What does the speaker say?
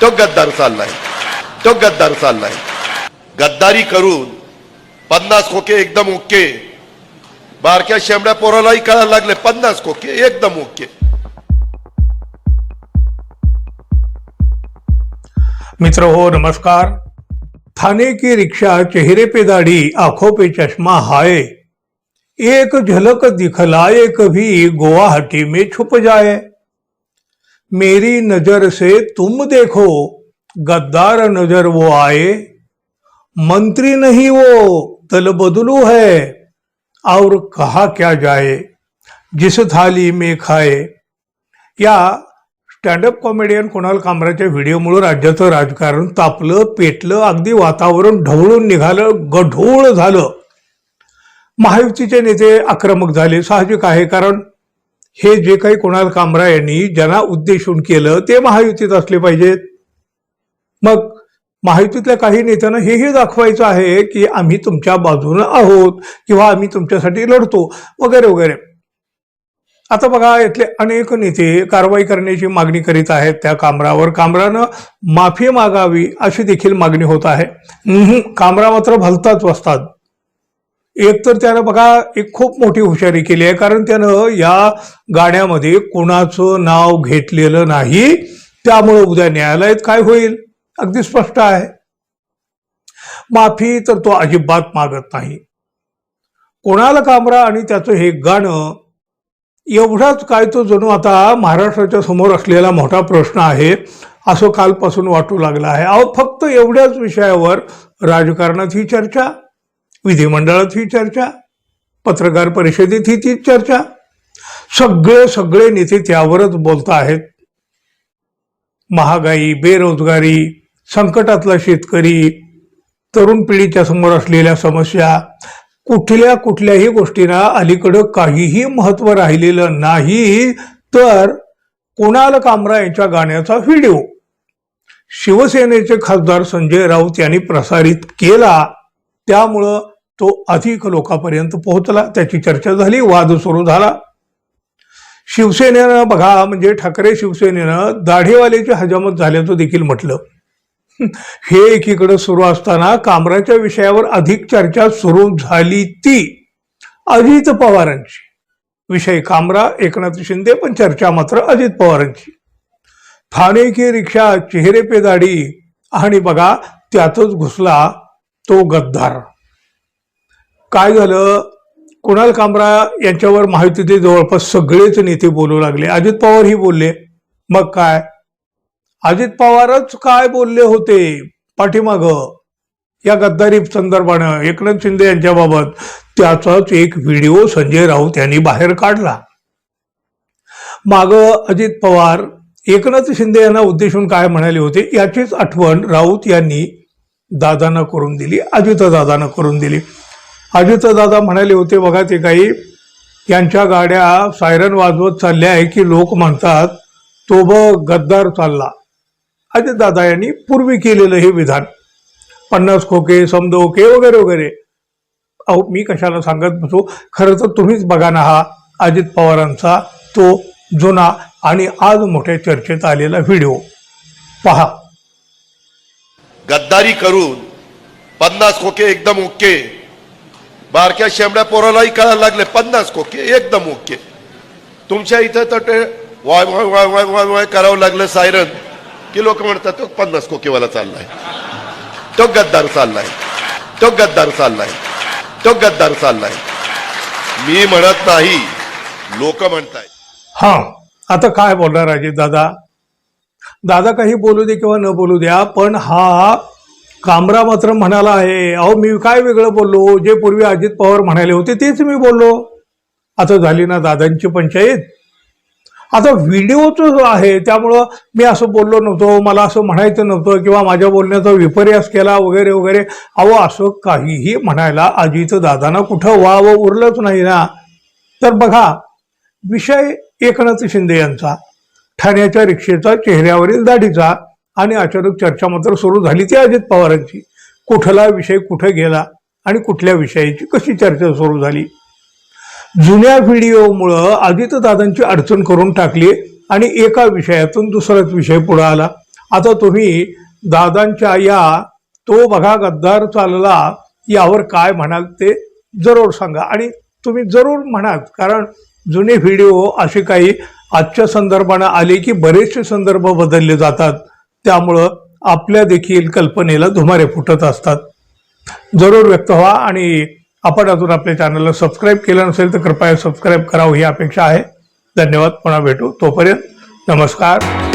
तो गद्दार चाललाय तो गद्दार चाललाय गद्दारी करून पन्नास खोके एकदम ओके। बारक्या शेंबड्या पोरालाही कळायला लागले, पन्नास खोके एकदम ओके। मित्र, हो, नमस्कार। थाने की रिक्शा चेहरे पे दाढ़ी, आँखों पे चश्मा हाय। एक झलक दिखलाए कभी गुवाहाटी में छुप जाए। मेरी नजर से तुम देखो गद्दार नजर वो आए। मंत्री नहीं वो दल बदलू है। और कहा क्या जाए जिस थाली में खाए। या स्टँडअप कॉमेडियन कुणाल कामराच्या व्हिडिओमुळे राज्याचं राजकारण तापलं पेटलं अगदी वातावरण ढवळून निघालं गढोळ झालं. महायुतीचे नेते आक्रमक झाले साहजिक आहे कारण हे जे काही कुणाल कामरा यांनी ज्यांना उद्देशून केलं ते महायुतीत असले पाहिजेत. मग महायुतीतल्या काही नेत्यांना हेही दाखवायचं आहे की आम्ही तुमच्या बाजूनं आहोत किंवा आम्ही तुमच्यासाठी लढतो वगैरे वगैरे. आता बघा यातले अनेक नेते कारवाई करण्याची मागणी करीत आहेत. त्या कामरावर कामरानं माफी मागावी अशी देखील मागणी होत आहे. कामरा मात्र भलताच बसतात एक तर त्यानं बघा एक खूप मोठी हुशारी केली आहे कारण त्यानं या गाण्यामध्ये कोणाचं नाव घेतलेलं नाही. त्यामुळं उद्या न्यायालयात काय होईल? अगदी स्पष्ट आहे. माफी तर तो अजिबात मागत नाही. कोणाला कामरा आणि त्याचं हे गाणं एवढाच काय तो जणू आता महाराष्ट्राच्या समोर असलेला मोठा प्रश्न आहे असं कालपासून वाटू लागला आहे. अहो फक्त एवढ्याच विषयावर राजकारणात ही चर्चा. विधिमंडळात ही चर्चा पत्रकार परिषदेत ही तीच चर्चा. सगळे सगळे नेते त्यावरच बोलत आहेत. महागाई बेरोजगारी संकटातला शेतकरी तरुण पिढीच्या समोर असलेल्या समस्या कुठल्या कुठल्याही गोष्टींना अलीकडं काहीही महत्त्व राहिलेलं नाही तर कुणाल कामरा यांच्या गाण्याचा व्हिडिओ. शिवसेनेचे खासदार संजय राऊत यांनी प्रसारित केला. त्यामुळं तो अधिक लोकांपर्यंत पोहोचला. त्याची चर्चा झाली वाद सुरू झाला. शिवसेनेनं बघा म्हणजे ठाकरे शिवसेनेनं दाढीवाल्याची हजामत झाल्याचं देखील म्हटलं. हे एकीकडे सुरू असताना कामराच्या विषयावर अधिक चर्चा सुरू झाली ती. अजित पवारांची. विषय कामरा एकनाथ शिंदे पण चर्चा मात्र अजित पवारांची. ठाणे की रिक्षा चेहरे पे दाढी. आणि बघा त्यातच घुसला तो गद्दार. काय झालं? कुणाल कामरा यांच्यावर महायुतीतले जवळपास सगळेच नेते बोलू लागले. अजित पवारही बोलले. मग काय? अजित पवारच काय बोलले होते? पाठीमाग. या गद्दारी संदर्भानं एकनाथ शिंदे यांच्याबाबत त्याचाच एक व्हिडिओ संजय राऊत यांनी बाहेर काढला. माग अजित पवार एकनाथ शिंदे यांना उद्देशून काय म्हणाले होते याचीच आठवण राऊत यांनी दादानं करून दिली अजित करून दिली. अजित दादा म्हणाले होते बघा ते काही यांच्या गाड्या सायरन वाजवत चालल्या आहे की लोक म्हणतात तो ब गद्दार चालला. अजितदादा यांनी पूर्वी केलेलं हे विधान. पन्नास खोके समदोके वगैरे वगैरे. अहो मी कशाला सांगत बसू? खरं तर तुम्हीच बघा ना हा अजित पवारांचा तो जुना आणि आज मोठ्या चर्चेत आलेला व्हिडिओ. पहा. गद्दारी करून पन्नास खोके एकदम ओके. बारक्या शेंबड्या पोरालाही कळायला लागले पन्नास खोके एकदम ओके. तुमच्या इथं तर ते वाय वाय वाय वाय वाय वाय करावं लागलं सायरन. की लोक म्हणतात तो पन्नास खोकेवाला चाललाय. तो गद्दार चाललाय. तो गद्दार चाललाय. तो गद्दार चाललाय. मी म्हणत नाही लोक म्हणताय हा आता काय बोलणार अजित दादा? दादा काही बोलू दे किंवा न बोलू द्या पण हा कामरा मात्र म्हणाला आहे. अहो मी काय वेगळं बोललो? जे पूर्वी अजित पवार म्हणाले होते तेच मी बोललो. आता झाली ना दादांची पंचायत. आता व्हिडिओच आहे त्यामुळं मी असं बोललो नव्हतो मला असं म्हणायचं नव्हतं किंवा माझ्या बोलण्याचा विपर्यास केला वगैरे वगैरे. अहो असं काहीही म्हणायला अजित दादांना कुठं वाव उरलंच नाही ना. तर बघा विषय एकनाथ शिंदे यांचा. ठाण्याच्या रिक्षेचा चेहऱ्यावरील दाढीचा आणि अचानक चर्चा मात्र सुरू झाली ती अजित पवारांची. कुठला विषय कुठे गेला आणि कुठल्या विषयाची कशी चर्चा सुरू झाली? जुन्या व्हिडिओमुळं अजितदादांची अडचण करून टाकली आणि एका विषयातून दुसराच विषय पुढे आला. आता तुम्ही दादांच्या या तो बघा गद्दार चालला यावर काय म्हणाल ते जरूर सांगा. आणि तुम्ही जरूर म्हणाल कारण जुने व्हिडिओ असे काही आजच्या संदर्भानं आले की बरेचसे संदर्भ बदलले जातात. त्यामुळं आपल्या देखील कल्पनेला धुमारे फुटत असतात. जरूर व्यक्त व्हा आणि आपण अजून आपल्या चॅनलला सबस्क्राईब केलं नसेल तर कृपया सबस्क्राईब करावं ही अपेक्षा आहे. धन्यवाद. पुन्हा भेटू. तोपर्यंत नमस्कार.